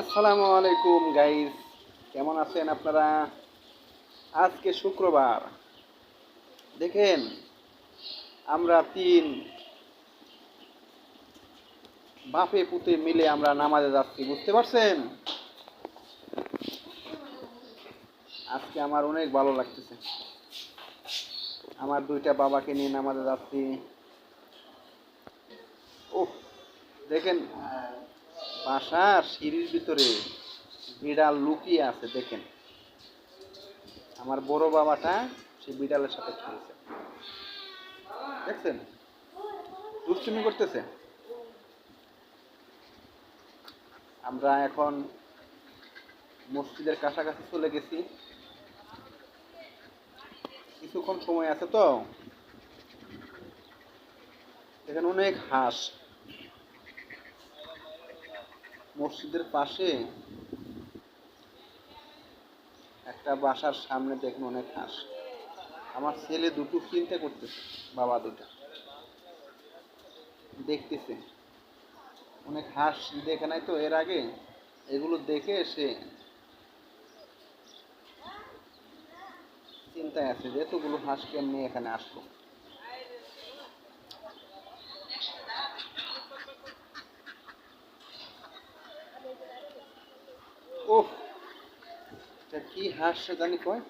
আসসালামু আলাইকুম গাইস কেমন আছেন আপনারা? আজকে শুক্রবার। দেখেন, আমরা তিন বাপে পুতে মিলে আমরা নামাজে যাচ্ছি, বুঝতে পারছেন? আজকে আমার অনেক ভালো লাগতেছে। আমার দুইটা বাবাকে নিয়ে নামাজে যাচ্ছি। ও দেখেন বাসার সিঁড়ির ভিতরে বিড়াল লুকিয়ে আছে, দেখেন। আমার বড় বাবাটা সে বিড়ালের সাথে খেলছে। দেখছেন? দুষ্টুমি করতেছে। আমরা এখন মসজিদের কাছাকাছি চলে গেছি। কিছুক্ষণ সময় আছে তো। এখানে অনেক হাঁস। মসজিদের পাশে একটা বাসার সামনে দেখুন অনেক হাঁস। আমার ছেলে দুটো চিন্তা করতেছে, বাবা দুটা। দেখতেছে। অনেক হাঁস দেখে নাই তো, এর আগে এগুলো দেখে এসে চিন্তায় আছে যে এতগুলো হাঁস কেমনি এখানে আসলো। ওহ, এটা কি হাঁস জানি কয়?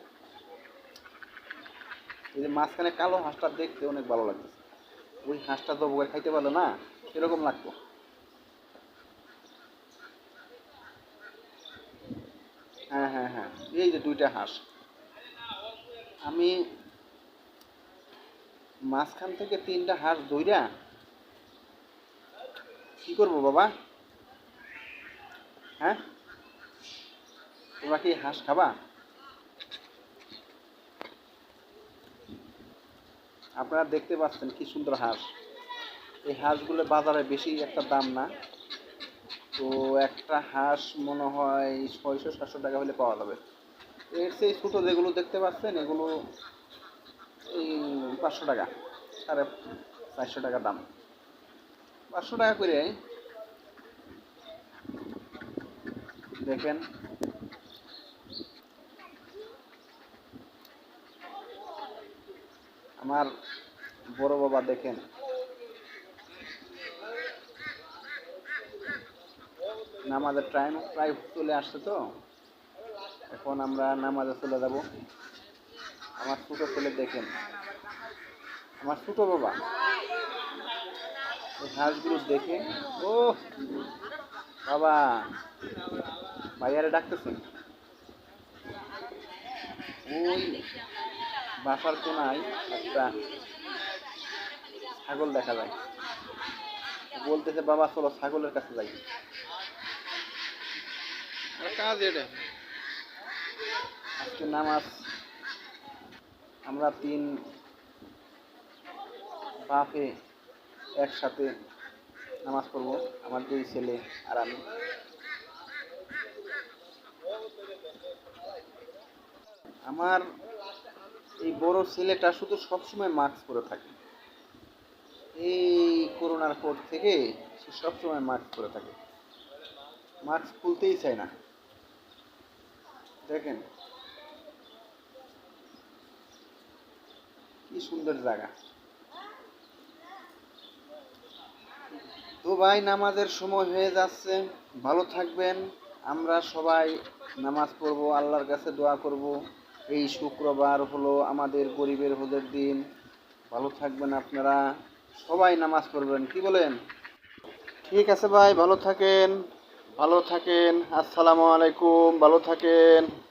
এই যে মাঝখানে কালো হাঁসটা দেখতে অনেক ভালো লাগতেছে। ওই হাঁসটা তো বউয়ে খাইতে পারল না সেরকম লাগতো? হ্যাঁ হ্যাঁ হ্যাঁ এই যে দুইটা হাঁস। আমি মাঝখান থেকে তিনটা হাঁস ধইরা কি করব বাবা? হ্যাঁ? তোমরা কি হাঁস খাবা? আপনারা দেখতে পাচ্ছেন কি সুন্দর হাঁস। এই হাঁসগুলো বাজারে বেশি একটা দাম না। তো একটা হাঁস মনে হয় ছয়শো, সাতশো টাকা হলে পাওয়া যাবে। এর সেই ছোটো যেগুলো দেখতে পাচ্ছেন, এগুলো এই পাঁচশো টাকা, সাড়ে চারশো টাকা দাম। পাঁচশো টাকা করে। দেখেন আমার বড় বাবা দেখেন। নামাজের টাইম প্রায় চলে আসছে তো। এখন আমরা নামাজে চলে যাব। আমার ছোটো ছেলে দেখেন। আমার ছোটো বাবা। এই হাঁসগুলো দেখে ও বাবা, ভাইয়ারে ডাকতেছেন। ওই বাসার কোনায় একটা ছাগল দেখা যায়। বলতেছে বাবা চলো ছাগলের কাছে যাই। কাজ এটা। আজকে নামাজ আমরা তিন বাপে একসাথে নামাজ পড়ব আমার দুই ছেলে আর আমি। আমার এই বড় ছেলেটা শুধু সবসময় মাস্ক পরে থাকে। এই করোনার পর থেকে সে সবসময় মাস্ক পরে থাকে। মাস্ক খুলতেই চায় না। দেখেন। কি সুন্দর জায়গা। তো ভাই নামাজের সময় হয়ে যাচ্ছে। ভালো থাকবেন। আমরা সবাই নামাজ পড়ব, আল্লাহর কাছে দোয়া করব। এই শুক্রবার হলো আমাদের গরিবের হোদের দিন। ভালো থাকবেন আপনারা। সবাই নামাজ পড়বেন। কি বলেন? ঠিক আছে ভাই, ভালো থাকেন। ভালো থাকেন। আসসালামু আলাইকুম। ভালো থাকেন।